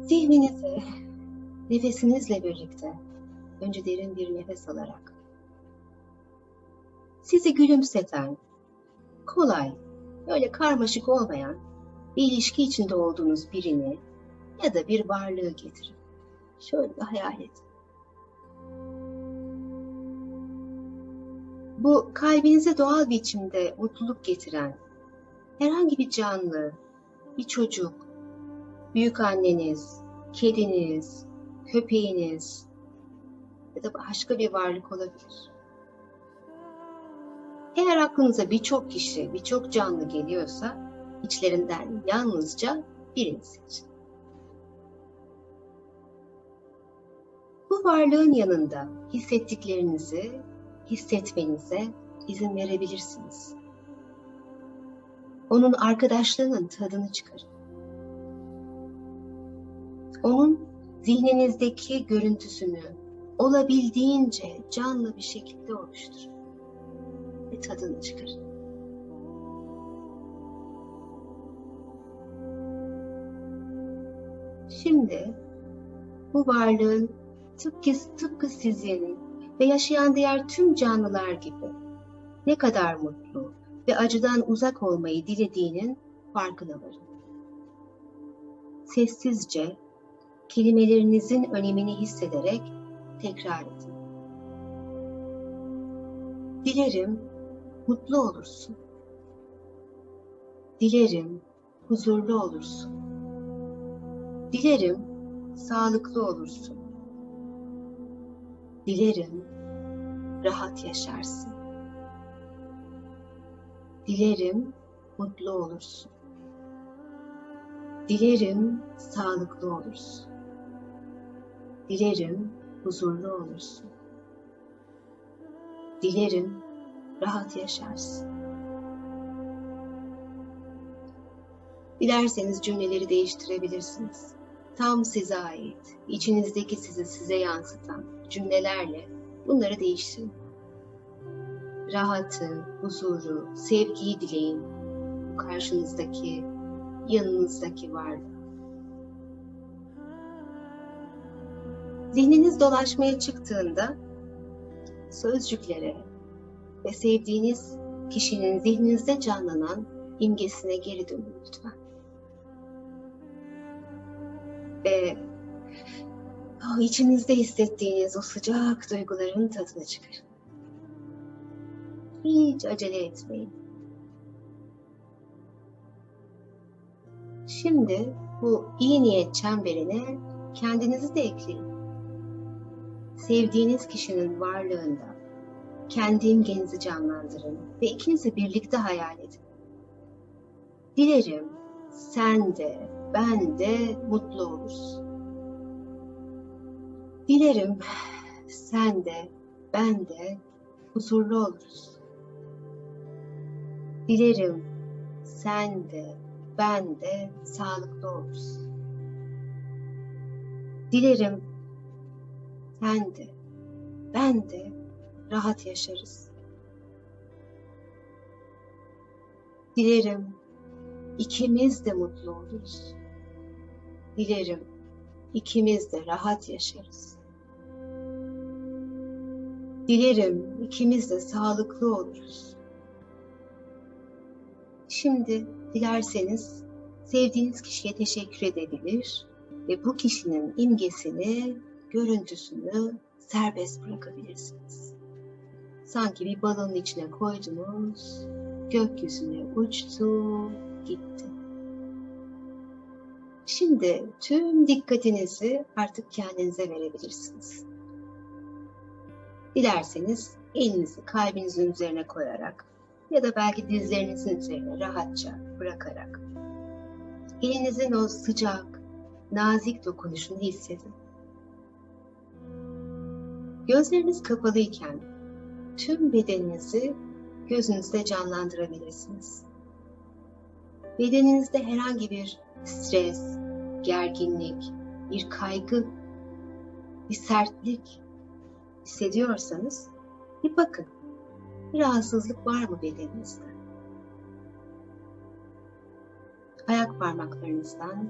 Zihninize nefesinizle birlikte önce derin bir nefes alarak sizi gülümseten, kolay, öyle karmaşık olmayan bir ilişki içinde olduğunuz birini ya da bir varlığı getirin. Şöyle bir hayal edin. Bu kalbinize doğal biçimde mutluluk getiren herhangi bir canlı, bir çocuk, büyük anneniz, kediniz, köpeğiniz ya da başka bir varlık olabilir. Eğer aklınıza birçok kişi, birçok canlı geliyorsa içlerinden yalnızca birini seçin. Bu varlığın yanında hissettiklerinizi hissetmenize izin verebilirsiniz. Onun arkadaşlığının tadını çıkarın. Onun zihninizdeki görüntüsünü olabildiğince canlı bir şekilde oluşturun ve tadını çıkarın. Şimdi bu varlığın tıpkı, tıpkı sizin ve yaşayan diğer tüm canlılar gibi ne kadar mutlu ve acıdan uzak olmayı dilediğinin farkına varın. Sessizce kelimelerinizin önemini hissederek tekrar edin. Dilerim mutlu olursun. Dilerim huzurlu olursun. Dilerim sağlıklı olursun. Dilerim rahat yaşarsın. Dilerim mutlu olursun. Dilerim sağlıklı olursun. Dilerim huzurlu olursun. Dilerim rahat yaşarsın. Dilerseniz cümleleri değiştirebilirsiniz. Tam size ait, içinizdeki sizi size yansıtan cümlelerle bunları değiştirin. Rahatı, huzuru, sevgiyi dileyin karşınızdaki, yanınızdaki varlığa. Zihniniz dolaşmaya çıktığında sözcüklere ve sevdiğiniz kişinin zihninizde canlanan imgesine geri dönün lütfen. Ve o içinizde hissettiğiniz o sıcak duyguların tadını çıkarın. Hiç acele etmeyin. Şimdi bu iyi niyet çemberine kendinizi de ekleyin. Sevdiğiniz kişinin varlığında kendi imgenizi canlandırın ve ikiniz de birlikte hayal edin. Dilerim sen de ben de mutlu olursun. Dilerim sen de ben de huzurlu oluruz. Dilerim sen de ben de sağlıklı oluruz. Dilerim sen de ben de rahat yaşarız. Dilerim ikimiz de mutlu oluruz. Dilerim ikimiz de rahat yaşarız. Dilerim ikimiz de sağlıklı oluruz. Şimdi dilerseniz sevdiğiniz kişiye teşekkür edebilir ve bu kişinin imgesini, görüntüsünü serbest bırakabilirsiniz. Sanki bir balonun içine koydunuz, gökyüzüne uçtu, gitti. Şimdi tüm dikkatinizi artık kendinize verebilirsiniz. Dilerseniz elinizi kalbinizin üzerine koyarak ya da belki dizlerinizin üzerine rahatça bırakarak elinizin o sıcak, nazik dokunuşunu hissedin. Gözleriniz kapalıyken tüm bedeninizi gözünüzde canlandırabilirsiniz. Bedeninizde herhangi bir stres, gerginlik, bir kaygı, bir sertlik hissediyorsanız bir bakın. Bir rahatsızlık var mı bedeninizde? Ayak parmaklarınızdan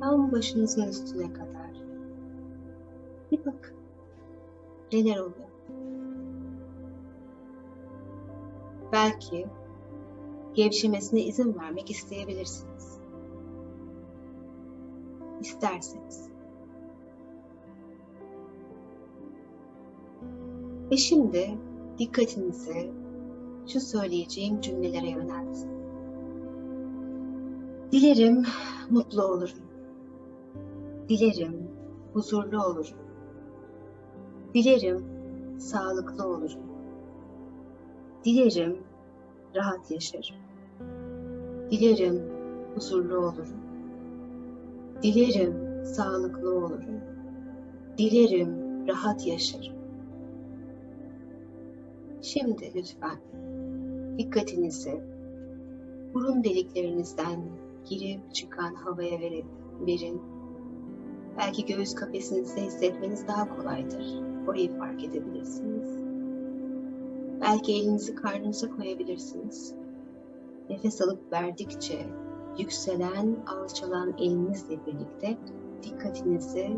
tam başınızın üstüne kadar. Bir bakın neler oluyor. Belki gevşemesine izin vermek isteyebilirsiniz. İsterseniz. Ve şimdi dikkatinizi şu söyleyeceğim cümlelere yöneltin. Dilerim mutlu olurum. Dilerim huzurlu olurum. Dilerim sağlıklı olurum. Dilerim rahat yaşarım. Dilerim huzurlu olurum. Dilerim sağlıklı olurum. Dilerim rahat yaşarım. Şimdi lütfen dikkatinizi burun deliklerinizden girip çıkan havaya verin. Belki göğüs kafesinizde hissetmeniz daha kolaydır. Orayı fark edebilirsiniz. Belki elinizi karnınıza koyabilirsiniz. Nefes alıp verdikçe yükselen, alçalan elinizle birlikte dikkatinizi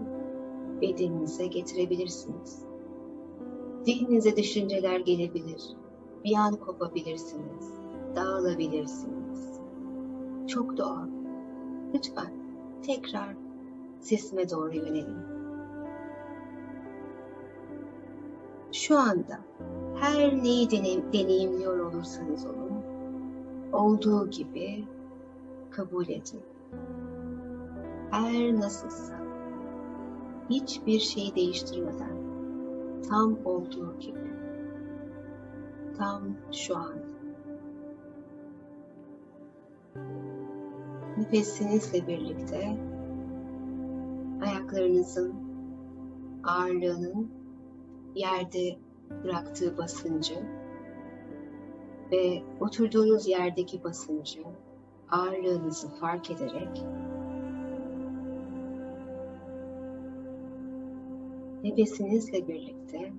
bedeninize getirebilirsiniz. Zihninize düşünceler gelebilir. Bir an kopabilirsiniz. Dağılabilirsiniz. Çok doğal. Lütfen tekrar sesime doğru yönelin. Şu anda her neyi deneyim, deneyimliyor olursanız olun, olduğu gibi kabul edin. Her nasılsa, hiçbir şeyi değiştirmeden, tam olduğu gibi, tam şu an. Nefesinizle birlikte ayaklarınızın ağırlığının yerde bıraktığı basıncı ve oturduğunuz yerdeki basıncı, ağırlığınızı fark ederek nefesinizle birlikte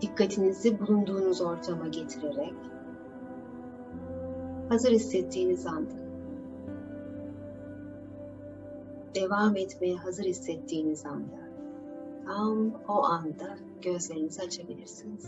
dikkatinizi bulunduğunuz ortama getirerek hazır hissettiğiniz anda devam etmeye hazır hissettiğiniz anda tam o anda gözlerinizi açabilirsiniz.